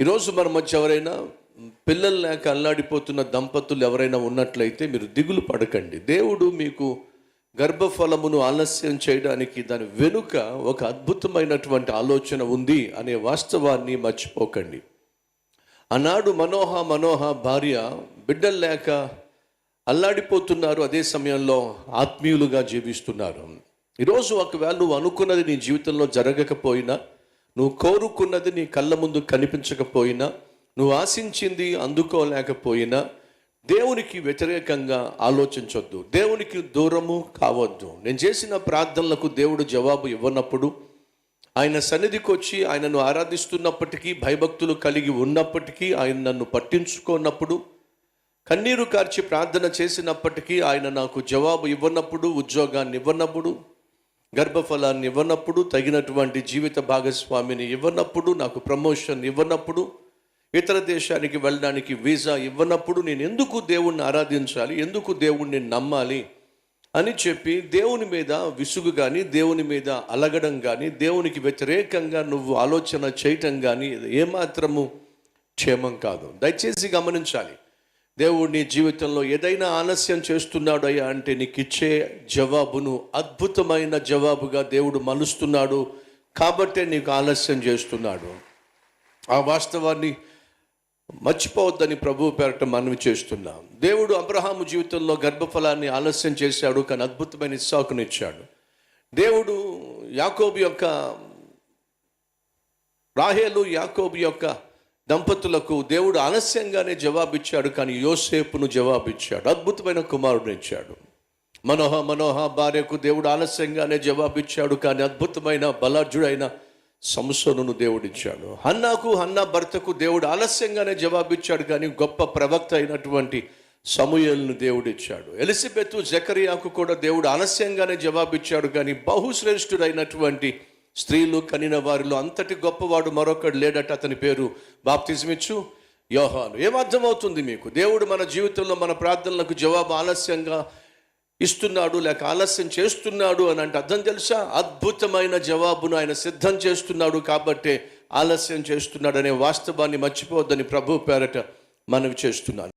ఈరోజు మన మధ్య ఎవరైనా పిల్లలు లేక అల్లాడిపోతున్న దంపతులు ఎవరైనా ఉన్నట్లయితే మీరు దిగులు పడకండి. దేవుడు మీకు గర్భఫలమును ఆలస్యం చేయడానికి దాని వెనుక ఒక అద్భుతమైనటువంటి ఆలోచన ఉంది అనే వాస్తవాన్ని మర్చిపోకండి. ఆనాడు మనోహ మనోహ భార్య బిడ్డలు లేక అల్లాడిపోతున్నారు అదే సమయంలో ఆత్మీయులుగా జీవిస్తున్నారు. ఈరోజు ఒకవేళ నువ్వు అనుకున్నది నీ జీవితంలో జరగకపోయినా నువ్వు కోరుకున్నది నీ కళ్ళ ముందు కనిపించకపోయినా నువ్వు ఆశించింది అందుకోలేకపోయినా దేవునికి వ్యతిరేకంగా ఆలోచించొద్దు. దేవునికి దూరము కావద్దు. నేను చేసిన ప్రార్థనలకు దేవుడు జవాబు ఇవ్వనప్పుడు ఆయన సన్నిధికి వచ్చి ఆయనను ఆరాధిస్తున్నప్పటికీ భయభక్తులు కలిగి ఉన్నప్పటికీ ఆయన నన్ను పట్టించుకోనప్పుడు కన్నీరు కార్చి ప్రార్థన చేసినప్పటికీ ఆయన నాకు జవాబు ఇవ్వనప్పుడు ఉద్యోగాన్ని ఇవ్వనప్పుడు గర్భఫలాన్ని ఇవ్వనప్పుడు తగినటువంటి జీవిత భాగస్వామిని ఇవ్వనప్పుడు నాకు ప్రమోషన్ ఇవ్వనప్పుడు ఇతర దేశానికి వెళ్ళడానికి వీసా ఇవ్వనప్పుడు నేను ఎందుకు దేవుణ్ణి ఆరాధించాలి ఎందుకు దేవుణ్ణి నమ్మాలి అని చెప్పి దేవుని మీద విసుగు కానీ దేవుని మీద అలగడం కానీ దేవునికి వ్యతిరేకంగా నువ్వు ఆలోచన చేయటం కానీ ఏమాత్రము క్షేమం కాదు. దయచేసి గమనించాలి. దేవుడు నీ జీవితంలో ఏదైనా ఆలస్యం చేస్తున్నాడు అయ్యా అంటే నీకు ఇచ్చే జవాబును అద్భుతమైన జవాబుగా దేవుడు మలుస్తున్నాడు కాబట్టే నీకు ఆలస్యం చేస్తున్నాడు. ఆ వాస్తవాన్ని మర్చిపోవద్దని ప్రభువు పేరట మనవి చేస్తున్నాం. దేవుడు అబ్రహాము జీవితంలో గర్భఫలాన్ని ఆలస్యం చేశాడు కానీ అద్భుతమైన ఇచ్చాడు. దేవుడు యాకోబు యొక్క రాహేలు యాకోబు యొక్క దంపతులకు దేవుడు ఆలస్యంగానే జవాబిచ్చాడు కానీ యోసేపును జవాబిచ్చాడు. అద్భుతమైన కుమారుడు ఇచ్చాడు. మనోహ మనోహ భార్యకు దేవుడు ఆలస్యంగానే జవాబిచ్చాడు కానీ అద్భుతమైన బలాఢ్యుడైన సంసోను దేవుడిచ్చాడు. హన్నాకు హన్నా భర్తకు దేవుడు ఆలస్యంగానే జవాబిచ్చాడు కానీ గొప్ప ప్రవక్త అయినటువంటి సమూయల్ను దేవుడిచ్చాడు. ఎలిజబెత్ జకరియాకు కూడా దేవుడు ఆలస్యంగానే జవాబిచ్చాడు కానీ బహుశ్రేష్ఠుడైనటువంటి స్త్రీలు కనిన వారిలో అంతటి గొప్పవాడు మరొకడు లేడట అతని పేరు బాప్తిజమిచ్చు. యోహాను. ఏమర్థమవుతుంది మీకు? దేవుడు మన జీవితంలో మన ప్రార్థనలకు జవాబు ఆలస్యంగా ఇస్తున్నాడు లేక ఆలస్యం చేస్తున్నాడు అని అంటే అర్థం తెలుసా? అద్భుతమైన జవాబును ఆయన సిద్ధం చేస్తున్నాడు కాబట్టే ఆలస్యం చేస్తున్నాడు అనే వాస్తవాన్ని మర్చిపోవద్దని ప్రభు పేరట మనవి చేస్తున్నాను.